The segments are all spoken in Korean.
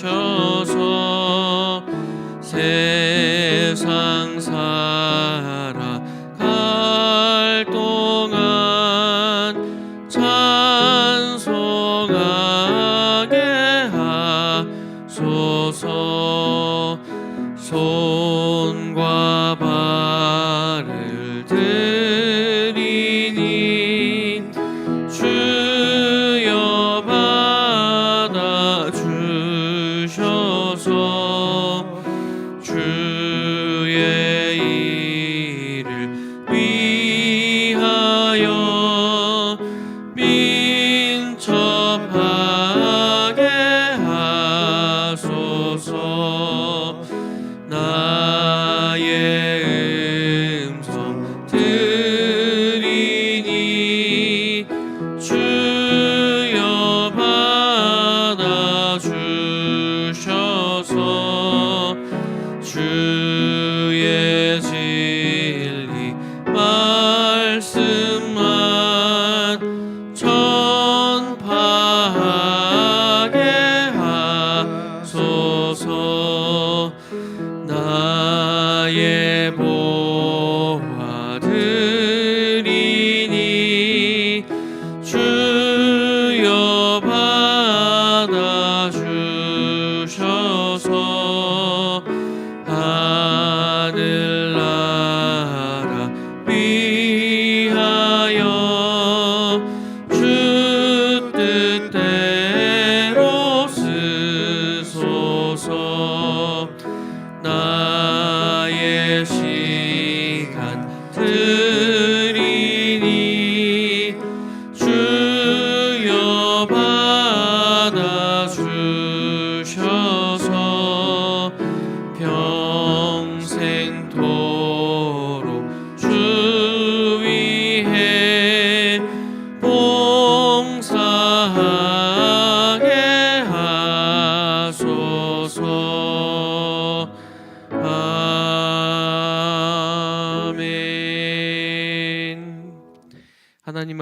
주셔서. 세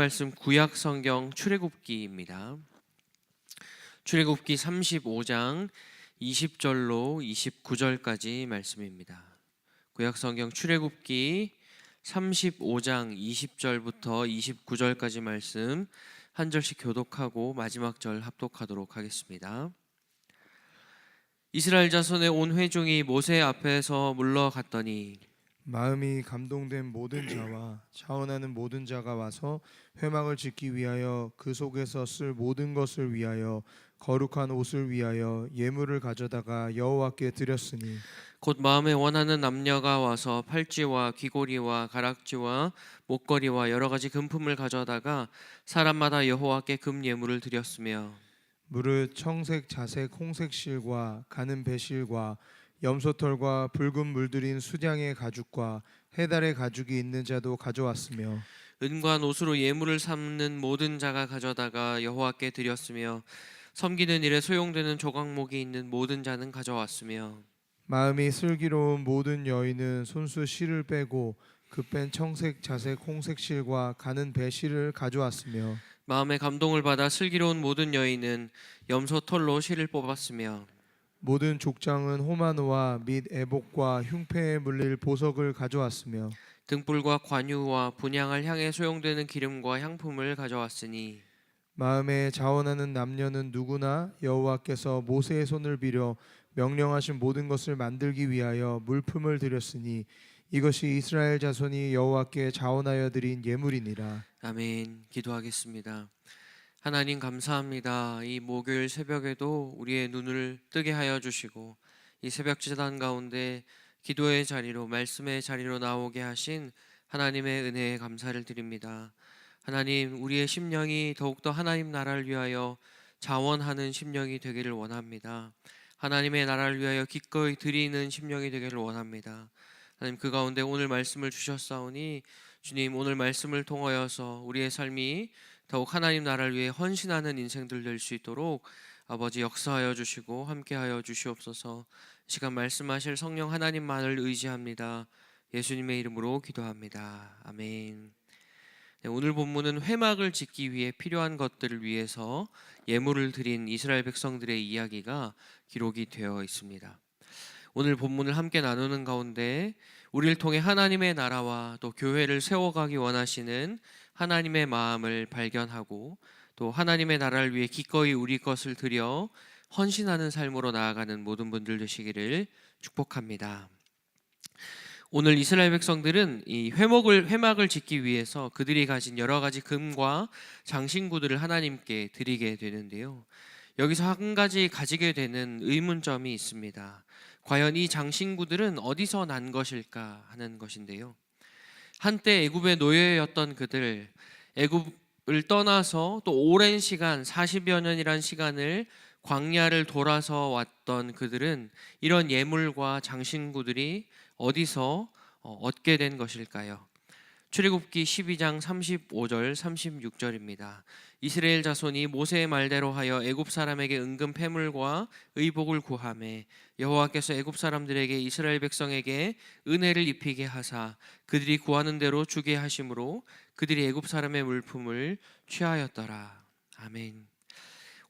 말씀 구약 성경 출애굽기입니다. 출애굽기 35장 20절로 29절까지 말씀입니다. 구약 성경 출애굽기 35장 20절부터 29절까지 말씀 한 절씩 교독하고 마지막 절 합독하도록 하겠습니다. 이스라엘 자손의 온 회중이 모세 앞에서 물러갔더니 마음이 감동된 모든 자와 자원하는 모든 자가 와서 회막을 짓기 위하여 그 속에서 쓸 모든 것을 위하여 거룩한 옷을 위하여 예물을 가져다가 여호와께 드렸으니 곧 마음에 원하는 남녀가 와서 팔찌와 귀고리와 가락지와 목걸이와 여러 가지 금품을 가져다가 사람마다 여호와께 금 예물을 드렸으며 무릇 청색 자색 홍색 실과 가는 배실과 염소털과 붉은 물들인 수량의 가죽과 해달의 가죽이 있는 자도 가져왔으며 은과 옷으로 예물을 삼는 모든 자가 가져다가 여호와께 드렸으며 섬기는 일에 소용되는 조각목이 있는 모든 자는 가져왔으며 마음이 슬기로운 모든 여인은 손수 실을 빼고 그뺀 청색 자색 홍색 실과 가는 배 실을 가져왔으며 마음의 감동을 받아 슬기로운 모든 여인은 염소 털로 실을 뽑았으며 모든 족장은 호마노와 및 애복과 흉패에 물릴 보석을 가져왔으며 등불과 관유와 분양할 향에 소용되는 기름과 향품을 가져왔으니 마음에 자원하는 남녀는 누구나 여호와께서 모세의 손을 빌어 명령하신 모든 것을 만들기 위하여 물품을 드렸으니 이것이 이스라엘 자손이 여호와께 자원하여 드린 예물이니라 아멘. 기도하겠습니다. 하나님 감사합니다. 이 목요일 새벽에도 우리의 눈을 뜨게 하여 주시고 이 새벽 제단 가운데 기도의 자리로 말씀의 자리로 나오게 하신 하나님의 은혜에 감사를 드립니다. 하나님 우리의 심령이 더욱더 하나님 나라를 위하여 자원하는 심령이 되기를 원합니다. 하나님의 나라를 위하여 기꺼이 드리는 심령이 되기를 원합니다. 하나님 그 가운데 오늘 말씀을 주셨사오니 주님 오늘 말씀을 통하여서 우리의 삶이 더욱 하나님 나라를 위해 헌신하는 인생들 될 수 있도록 아버지 역사하여 주시고 함께하여 주시옵소서. 이 시간 말씀하실 성령 하나님만을 의지합니다. 예수님의 이름으로 기도합니다. 아멘. 네, 오늘 본문은 회막을 짓기 위해 필요한 것들을 위해서 예물을 드린 이스라엘 백성들의 이야기가 기록이 되어 있습니다. 오늘 본문을 함께 나누는 가운데 우리를 통해 하나님의 나라와 또 교회를 세워가기 원하시는 하나님의 마음을 발견하고 또 하나님의 나라를 위해 기꺼이 우리 것을 드려 헌신하는 삶으로 나아가는 모든 분들 되시기를 축복합니다. 오늘 이스라엘 백성들은 이 회목을 회막을 짓기 위해서 그들이 가진 여러 가지 금과 장신구들을 하나님께 드리게 되는데요. 여기서 한 가지 가지게 되는 의문점이 있습니다. 과연 이 장신구들은 어디서 난 것일까 하는 것인데요. 한때 애굽의 노예였던 그들 애굽을 떠나서 또 오랜 시간 40여 년이란 시간을 광야를 돌아서 왔던 그들은 이런 예물과 장신구들이 어디서 어, 얻게 된 것일까요? 출애굽기 12장 35절 36절입니다. 이스라엘 자손이 모세의 말대로 하여 애굽 사람에게 은금 패물과 의복을 구하매 여호와께서 애굽 사람들에게 이스라엘 백성에게 은혜를 입히게 하사 그들이 구하는 대로 주게 하심으로 그들이 애굽 사람의 물품을 취하였더라. 아멘.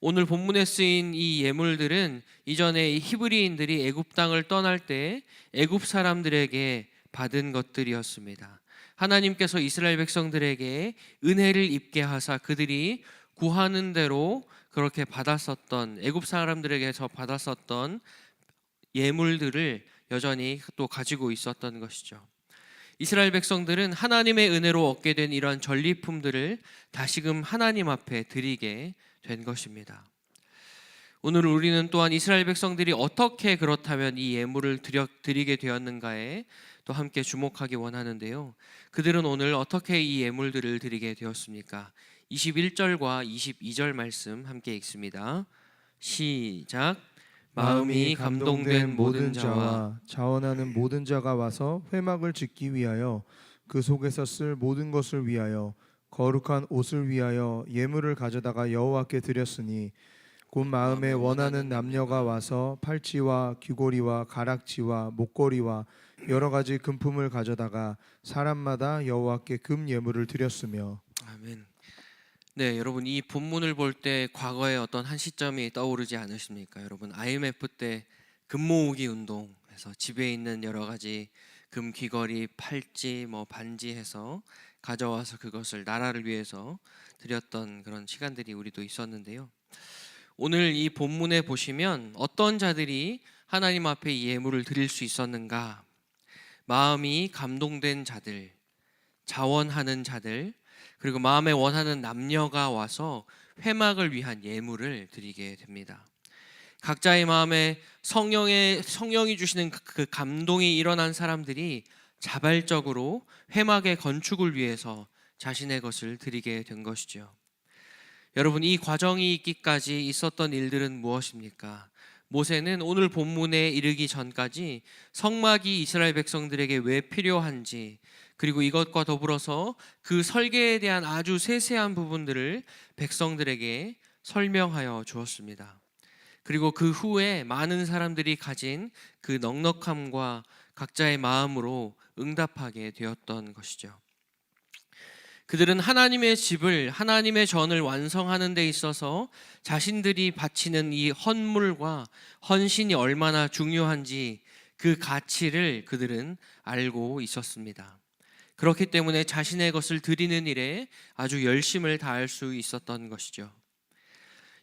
오늘 본문에 쓰인 이 예물들은 이전에 이 히브리인들이 애굽 땅을 떠날 때 애굽 사람들에게 받은 것들이었습니다. 하나님께서 이스라엘 백성들에게 은혜를 입게 하사 그들이 구하는 대로 그렇게 받았었던 애굽 사람들에게서 받았었던 예물들을 여전히 또 가지고 있었던 것이죠. 이스라엘 백성들은 하나님의 은혜로 얻게 된 이러한 전리품들을 다시금 하나님 앞에 드리게 된 것입니다. 오늘 우리는 또한 이스라엘 백성들이 어떻게 그렇다면 이 예물을 드려, 드리게 되었는가에 또 함께 주목하기 원하는데요. 그들은 오늘 어떻게 이 예물들을 드리게 되었습니까? 21절과 22절 말씀 함께 읽습니다. 시작. 마음이 감동된 모든 자와 자원하는 모든 자가 와서 회막을 짓기 위하여 그 속에서 쓸 모든 것을 위하여 거룩한 옷을 위하여 예물을 가져다가 여호와께 드렸으니 곧 마음에 원하는 남녀가 와서 팔찌와 귀고리와 가락지와 목걸이와 여러 가지 금품을 가져다가 사람마다 여호와께 금 예물을 드렸으며 아멘. 네, 여러분 이 본문을 볼 때 과거의 어떤 한 시점이 떠오르지 않으십니까? 여러분 IMF 때 금모으기 운동에서 집에 있는 여러 가지 금 귀걸이, 팔찌, 뭐 반지 해서 가져와서 그것을 나라를 위해서 드렸던 그런 시간들이 우리도 있었는데요. 오늘 이 본문에 보시면 어떤 자들이 하나님 앞에 이 예물을 드릴 수 있었는가? 마음이 감동된 자들, 자원하는 자들, 그리고 마음에 원하는 남녀가 와서 회막을 위한 예물을 드리게 됩니다. 각자의 마음에 성령의 성령이 주시는 그- 그 감동이 일어난 사람들이 자발적으로 회막의 건축을 위해서 자신의 것을 드리게 된 것이죠. 여러분 이 과정이 있기까지 있었던 일들은 무엇입니까? 모세는 오늘 본문에 이르기 전까지 성막이 이스라엘 백성들에게 왜 필요한지 그리고 이것과 더불어서 그 설계에 대한 아주 세세한 부분들을 백성들에게 설명하여 주었습니다. 그리고 그 후에 많은 사람들이 가진 그 넉넉함과 각자의 마음으로 응답하게 되었던 것이죠. 그들은 하나님의 집을 하나님의 전을 완성하는 데 있어서 자신들이 바치는 이 헌물과 헌신이 얼마나 중요한지 그 가치를 그들은 알고 있었습니다. 그렇기 때문에 자신의 것을 드리는 일에 아주 열심을 다할 수 있었던 것이죠.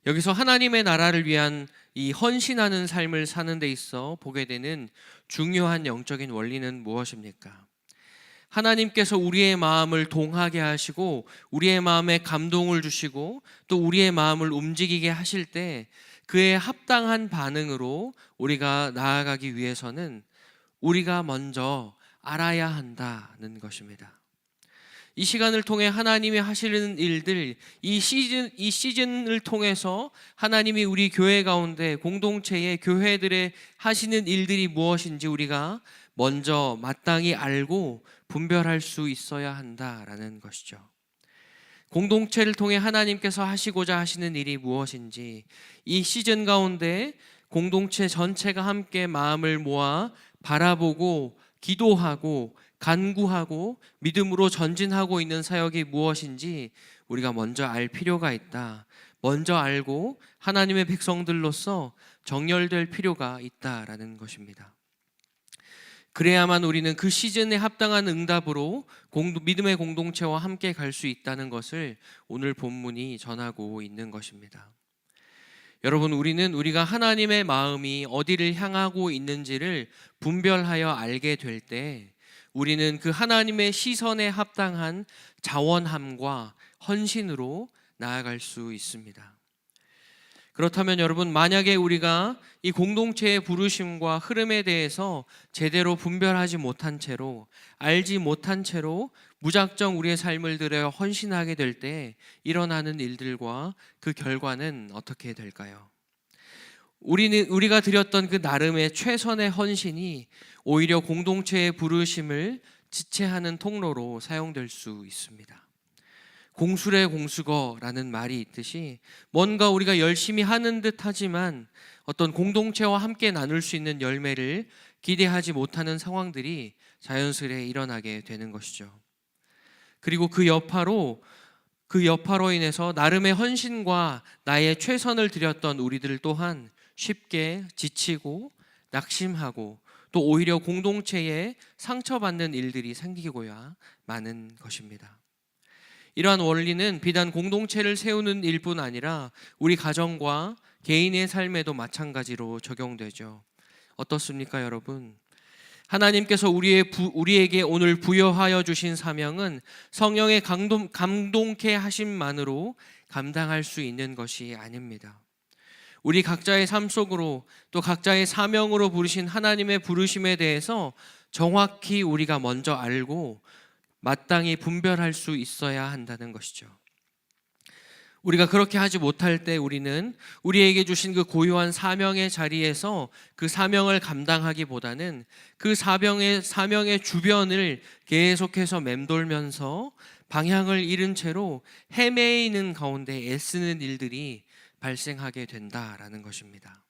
여기서 하나님의 나라를 위한 이 헌신하는 삶을 사는 데 있어 보게 되는 중요한 영적인 원리는 무엇입니까? 하나님께서 우리의 마음을 동하게 하시고 우리의 마음에 감동을 주시고 또 우리의 마음을 움직이게 하실 때 그에 합당한 반응으로 우리가 나아가기 위해서는 우리가 먼저 알아야 한다는 것입니다. 이 시간을 통해 하나님이 하시는 일들, 이 시즌 이 시즌을 통해서 하나님이 우리 교회 가운데 공동체의 교회들의 하시는 일들이 무엇인지 우리가 먼저 마땅히 알고 분별할 수 있어야 한다라는 것이죠. 공동체를 통해 하나님께서 하시고자 하시는 일이 무엇인지 이 시즌 가운데 공동체 전체가 함께 마음을 모아 바라보고 기도하고 간구하고 믿음으로 전진하고 있는 사역이 무엇인지 우리가 먼저 알 필요가 있다. 먼저 알고 하나님의 백성들로서 정렬될 필요가 있다라는 것입니다. 그래야만 우리는 그 시즌에 합당한 응답으로 믿음의 공동체와 함께 갈 수 있다는 것을 오늘 본문이 전하고 있는 것입니다. 여러분, 우리는 우리가 하나님의 마음이 어디를 향하고 있는지를 분별하여 알게 될 때, 우리는 그 하나님의 시선에 합당한 자원함과 헌신으로 나아갈 수 있습니다. 그렇다면 여러분, 만약에 우리가 이 공동체의 부르심과 흐름에 대해서 제대로 분별하지 못한 채로, 알지 못한 채로 무작정 우리의 삶을 들여 헌신하게 될 때 일어나는 일들과 그 결과는 어떻게 될까요? 우리는 우리가 드렸던 그 나름의 최선의 헌신이 오히려 공동체의 부르심을 지체하는 통로로 사용될 수 있습니다. 공술의 공수거라는 말이 있듯이 뭔가 우리가 열심히 하는 듯 하지만 어떤 공동체와 함께 나눌 수 있는 열매를 기대하지 못하는 상황들이 자연스레 일어나게 되는 것이죠. 그리고 그 여파로 그 여파로 인해서 나름의 헌신과 나의 최선을 들였던 우리들 또한 쉽게 지치고 낙심하고 또 오히려 공동체에 상처받는 일들이 생기고야 마는 것입니다. 이러한 원리는 비단 공동체를 세우는 일뿐 아니라 우리 가정과 개인의 삶에도 마찬가지로 적용되죠. 어떻습니까, 여러분? 하나님께서 우리의 부, 우리에게 오늘 부여하여 주신 사명은 성령의 강동, 감동케 하심만으로 감당할 수 있는 것이 아닙니다. 우리 각자의 삶 속으로 또 각자의 사명으로 부르신 하나님의 부르심에 대해서 정확히 우리가 먼저 알고 마땅히 분별할 수 있어야 한다는 것이죠. 우리가 그렇게 하지 못할 때 우리는 우리에게 주신 그 고유한 사명의 자리에서 그 사명을 감당하기보다는 그 사명의 사명의 주변을 계속해서 맴돌면서 방향을 잃은 채로 헤매이는 가운데 애쓰는 일들이 발생하게 된다라는 것입니다.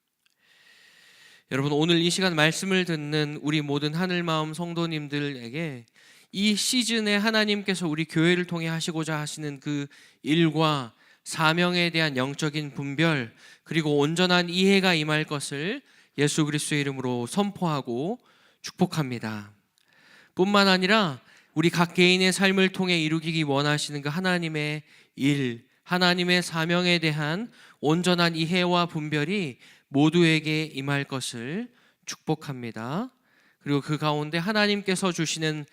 여러분 오늘 이 시간 말씀을 듣는 우리 모든 하늘 마음 성도님들에게 이 시즌에 하나님께서 우리 교회를 통해 하시고자 하시는 그 일과 사명에 대한 영적인 분별 그리고 온전한 이해가 임할 것을 예수 그리스도의 이름으로 선포하고 축복합니다. 뿐만 아니라 우리 각 개인의 삶을 통해 이루기 원하시는 그 하나님의 일, 하나님의 사명에 대한 온전한 이해와 분별이 모두에게 임할 것을 축복합니다. 그리고 그 가운데 하나님께서 주시는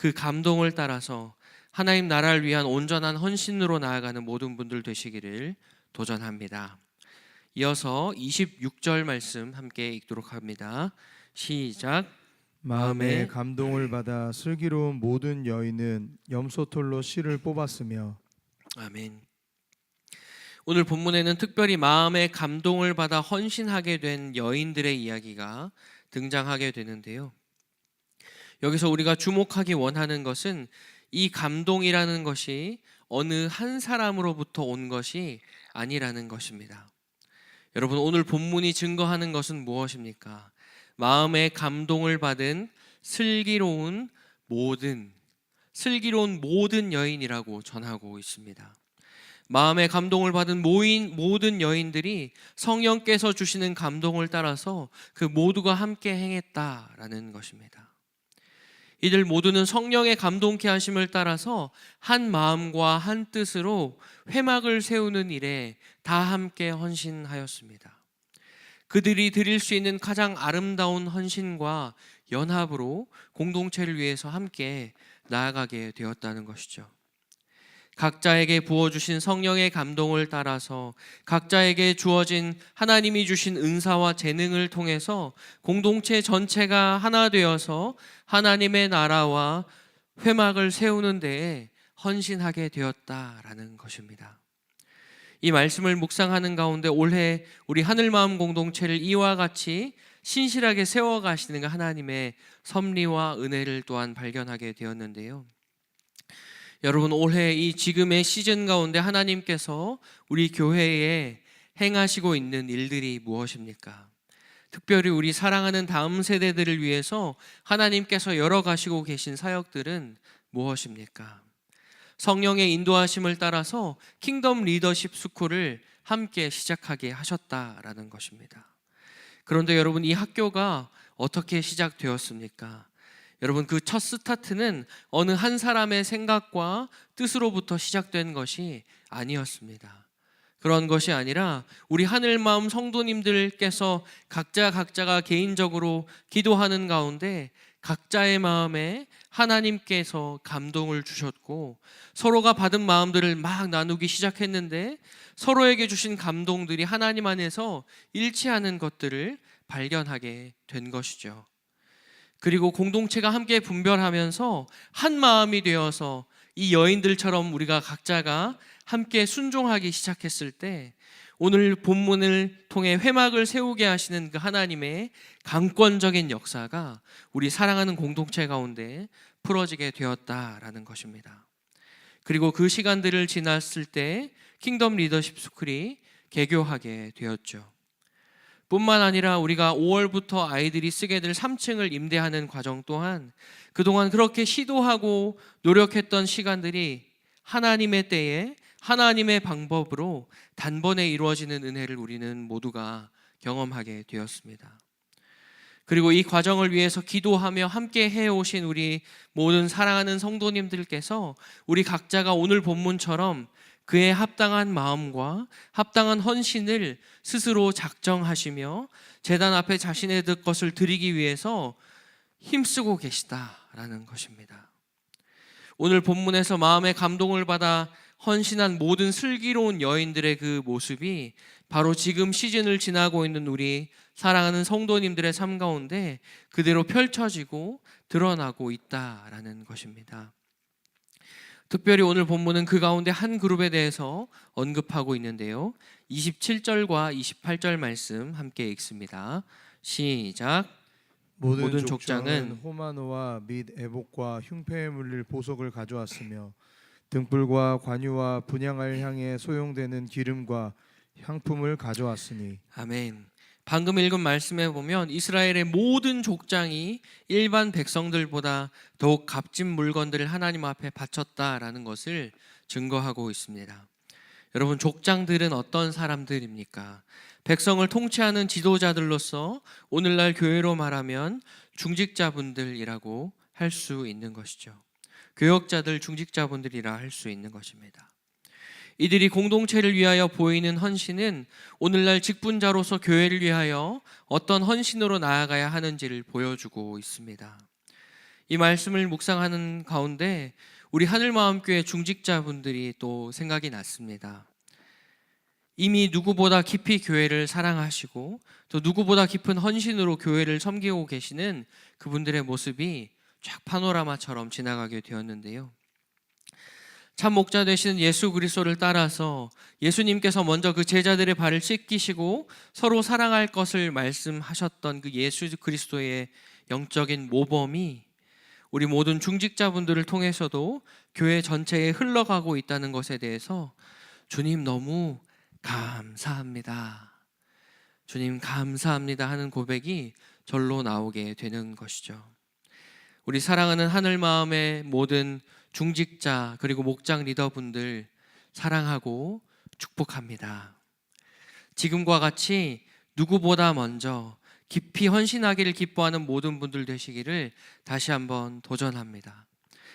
그 감동을 따라서 하나님 나라를 위한 온전한 헌신으로 나아가는 모든 분들 되시기를 도전합니다. 이어서 26절 말씀 함께 읽도록 합니다. 시작. 마음에 감동을 받아 슬기로운 모든 여인은 염소털로 실을 뽑았으며 아멘. 오늘 본문에는 특별히 마음에 감동을 받아 헌신하게 된 여인들의 이야기가 등장하게 되는데요. 여기서 우리가 주목하기 원하는 것은 이 감동이라는 것이 어느 한 사람으로부터 온 것이 아니라는 것입니다. 여러분 오늘 본문이 증거하는 것은 무엇입니까? 마음에 감동을 받은 슬기로운 모든 슬기로운 모든 여인이라고 전하고 있습니다. 마음의 감동을 받은 모인 모든 여인들이 성령께서 주시는 감동을 따라서 그 모두가 함께 행했다라는 것입니다. 이들 모두는 성령의 감동케 하심을 따라서 한 마음과 한 뜻으로 회막을 세우는 일에 다 함께 헌신하였습니다. 그들이 드릴 수 있는 가장 아름다운 헌신과 연합으로 공동체를 위해서 함께 나아가게 되었다는 것이죠. 각자에게 부어주신 성령의 감동을 따라서 각자에게 주어진 하나님이 주신 은사와 재능을 통해서 공동체 전체가 하나 되어서 하나님의 나라와 회막을 세우는 데에 헌신하게 되었다라는 것입니다. 이 말씀을 묵상하는 가운데 올해 우리 하늘마음 공동체를 이와 같이 신실하게 세워가시는 하나님의 섭리와 은혜를 또한 발견하게 되었는데요. 여러분 올해 이 지금의 시즌 가운데 하나님께서 우리 교회에 행하시고 있는 일들이 무엇입니까? 특별히 우리 사랑하는 다음 세대들을 위해서 하나님께서 열어가시고 계신 사역들은 무엇입니까? 성령의 인도하심을 따라서 킹덤 리더십 스쿨을 함께 시작하게 하셨다라는 것입니다. 그런데 여러분 이 학교가 어떻게 시작되었습니까? 여러분 그 첫 스타트는 어느 한 사람의 생각과 뜻으로부터 시작된 것이 아니었습니다. 그런 것이 아니라 우리 하늘 마음 성도님들께서 각자 각자가 개인적으로 기도하는 가운데 각자의 마음에 하나님께서 감동을 주셨고 서로가 받은 마음들을 막 나누기 시작했는데 서로에게 주신 감동들이 하나님 안에서 일치하는 것들을 발견하게 된 것이죠. 그리고 공동체가 함께 분별하면서 한 마음이 되어서 이 여인들처럼 우리가 각자가 함께 순종하기 시작했을 때 오늘 본문을 통해 회막을 세우게 하시는 그 하나님의 강권적인 역사가 우리 사랑하는 공동체 가운데 풀어지게 되었다라는 것입니다. 그리고 그 시간들을 지났을 때 킹덤 리더십 스쿨이 개교하게 되었죠. 뿐만 아니라 우리가 5월부터 아이들이 쓰게 될 3층을 임대하는 과정 또한 그동안 그렇게 시도하고 노력했던 시간들이 하나님의 때에 하나님의 방법으로 단번에 이루어지는 은혜를 우리는 모두가 경험하게 되었습니다. 그리고 이 과정을 위해서 기도하며 함께 해오신 우리 모든 사랑하는 성도님들께서 우리 각자가 오늘 본문처럼 그에 합당한 마음과 합당한 헌신을 스스로 작정하시며 재단 앞에 자신의 것을 드리기 위해서 힘쓰고 계시다라는 것입니다. 오늘 본문에서 마음의 감동을 받아 헌신한 모든 슬기로운 여인들의 그 모습이 바로 지금 시즌을 지나고 있는 우리 사랑하는 성도님들의 삶 가운데 그대로 펼쳐지고 드러나고 있다라는 것입니다. 특별히 오늘 본문은 그 가운데 한 그룹에 대해서 언급하고 있는데요. 27절과 28절 말씀 함께 읽습니다. 시작. 모든, 모든 족장은 호마노와 및 애복과 흉패에 물릴 보석을 가져왔으며 등불과 관유와 분향할 향에 소용되는 기름과 향품을 가져왔으니 아멘. 방금 읽은 말씀에 보면 이스라엘의 모든 족장이 일반 백성들보다 더욱 값진 물건들을 하나님 앞에 바쳤다라는 것을 증거하고 있습니다. 여러분 족장들은 어떤 사람들입니까? 백성을 통치하는 지도자들로서 오늘날 교회로 말하면 중직자분들이라고 할 수 있는 것이죠. 교역자들 중직자분들이라 할 수 있는 것입니다. 이들이 공동체를 위하여 보이는 헌신은 오늘날 직분자로서 교회를 위하여 어떤 헌신으로 나아가야 하는지를 보여주고 있습니다. 이 말씀을 묵상하는 가운데 우리 하늘마음교회 중직자분들이 또 생각이 났습니다. 이미 누구보다 깊이 교회를 사랑하시고 또 누구보다 깊은 헌신으로 교회를 섬기고 계시는 그분들의 모습이 쫙 파노라마처럼 지나가게 되었는데요. 참 목자 되시는 예수 그리스도를 따라서 예수님께서 먼저 그 제자들의 발을 씻기시고 서로 사랑할 것을 말씀하셨던 그 예수 그리스도의 영적인 모범이 우리 모든 중직자분들을 통해서도 교회 전체에 흘러가고 있다는 것에 대해서 주님 너무 감사합니다. 주님 감사합니다 하는 고백이 절로 나오게 되는 것이죠. 우리 사랑하는 하늘 마음의 모든 중직자 그리고 목장 리더분들 사랑하고 축복합니다. 지금과 같이 누구보다 먼저 깊이 헌신하기를 기뻐하는 모든 분들 되시기를 다시 한번 도전합니다.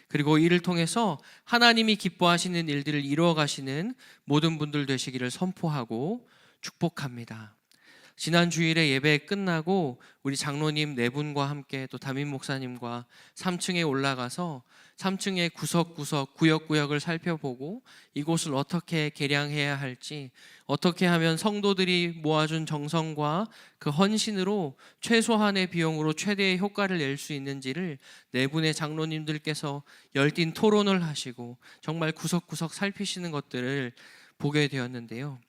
그리고 이를 통해서 하나님이 기뻐하시는 일들을 이루어 가시는 모든 분들 되시기를 선포하고 축복합니다. 지난 주일에 예배 끝나고 우리 장로님 네 분과 함께 또 담임 목사님과 3층에 올라가서 3층의 구석구석 구역구역을 살펴보고 이곳을 어떻게 개량해야 할지 어떻게 하면 성도들이 모아준 정성과 그 헌신으로 최소한의 비용으로 최대의 효과를 낼 수 있는지를 네 분의 장로님들께서 열띤 토론을 하시고 정말 구석구석 살피시는 것들을 보게 되었는데요.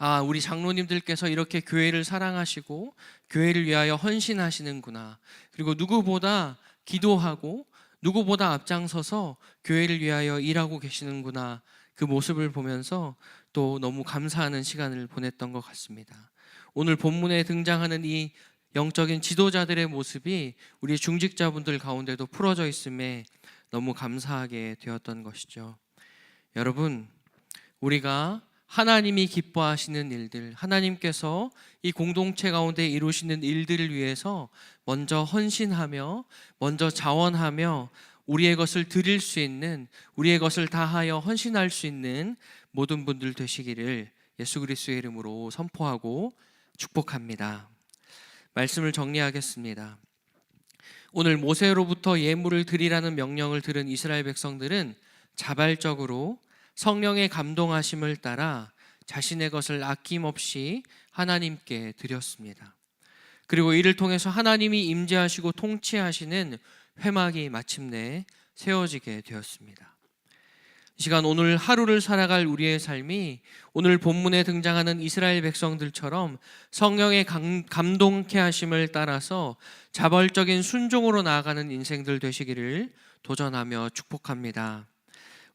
아, 우리 장로님들께서 이렇게 교회를 사랑하시고 교회를 위하여 헌신하시는구나. 그리고 누구보다 기도하고 누구보다 앞장서서 교회를 위하여 일하고 계시는구나. 그 모습을 보면서 또 너무 감사하는 시간을 보냈던 것 같습니다. 오늘 본문에 등장하는 이 영적인 지도자들의 모습이 우리 중직자분들 가운데도 풀어져 있음에 너무 감사하게 되었던 것이죠. 여러분, 우리가 하나님이 기뻐하시는 일들, 하나님께서 이 공동체 가운데 이루시는 일들을 위해서 먼저 헌신하며, 먼저 자원하며, 우리의 것을 드릴 수 있는, 우리의 것을 다하여 헌신할 수 있는 모든 분들 되시기를 예수 그리스도의 이름으로 선포하고 축복합니다. 말씀을 정리하겠습니다. 오늘 모세로부터 예물을 드리라는 명령을 들은 이스라엘 백성들은 자발적으로 성령의 감동하심을 따라 자신의 것을 아낌없이 하나님께 드렸습니다. 그리고 이를 통해서 하나님이 임재하시고 통치하시는 회막이 마침내 세워지게 되었습니다. 이 시간 오늘 하루를 살아갈 우리의 삶이 오늘 본문에 등장하는 이스라엘 백성들처럼 성령의 감- 감동케 하심을 따라서 자발적인 순종으로 나아가는 인생들 되시기를 도전하며 축복합니다.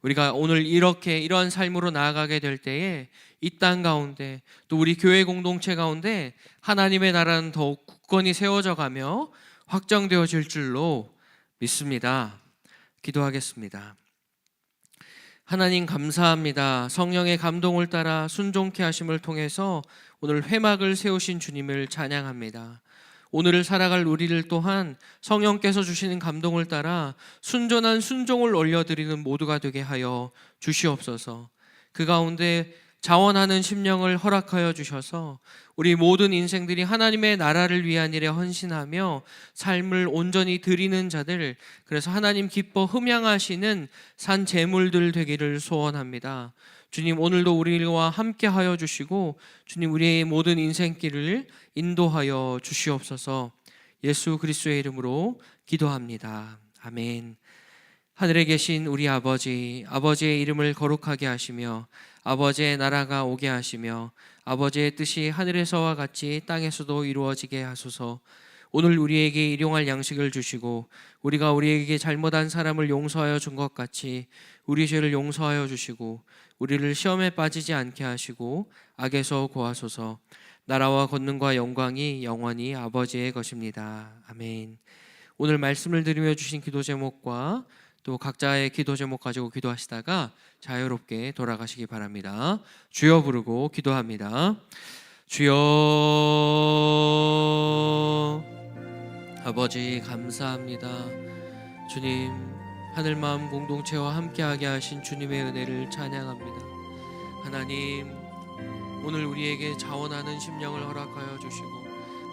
우리가 오늘 이렇게 이러한 삶으로 나아가게 될 때에 이 땅 가운데 또 우리 교회 공동체 가운데 하나님의 나라는 더욱 굳건히 세워져 가며 확정되어질 줄로 믿습니다. 기도하겠습니다. 하나님 감사합니다. 성령의 감동을 따라 순종케 하심을 통해서 오늘 회막을 세우신 주님을 찬양합니다. 오늘을 살아갈 우리를 또한 성령께서 주시는 감동을 따라 순전한 순종을 올려드리는 모두가 되게 하여 주시옵소서. 그 가운데 자원하는 심령을 허락하여 주셔서 우리 모든 인생들이 하나님의 나라를 위한 일에 헌신하며 삶을 온전히 드리는 자들 그래서 하나님 기뻐 흠양하시는 산 제물들 되기를 소원합니다. 주님 오늘도 우리와 함께 하여 주시고 주님 우리의 모든 인생길을 인도하여 주시옵소서. 예수 그리스도의 이름으로 기도합니다. 아멘. 하늘에 계신 우리 아버지, 아버지의 이름을 거룩하게 하시며 아버지의 나라가 오게 하시며 아버지의 뜻이 하늘에서와 같이 땅에서도 이루어지게 하소서. 오늘 우리에게 일용할 양식을 주시고 우리가 우리에게 잘못한 사람을 용서하여 준 것 같이 우리 죄를 용서하여 주시고 우리를 시험에 빠지지 않게 하시고 악에서 구하소서. 나라와 권능과 영광이 영원히 아버지의 것입니다. 아멘. 오늘 말씀을 드리며 주신 기도 제목과 또 각자의 기도 제목 가지고 기도하시다가 자유롭게 돌아가시기 바랍니다. 주여 부르고 기도합니다. 주여 아버지 감사합니다. 주님 하늘 마음 공동체와 함께하게 하신 주님의 은혜를 찬양합니다. 하나님 오늘 우리에게 자원하는 심령을 허락하여 주시고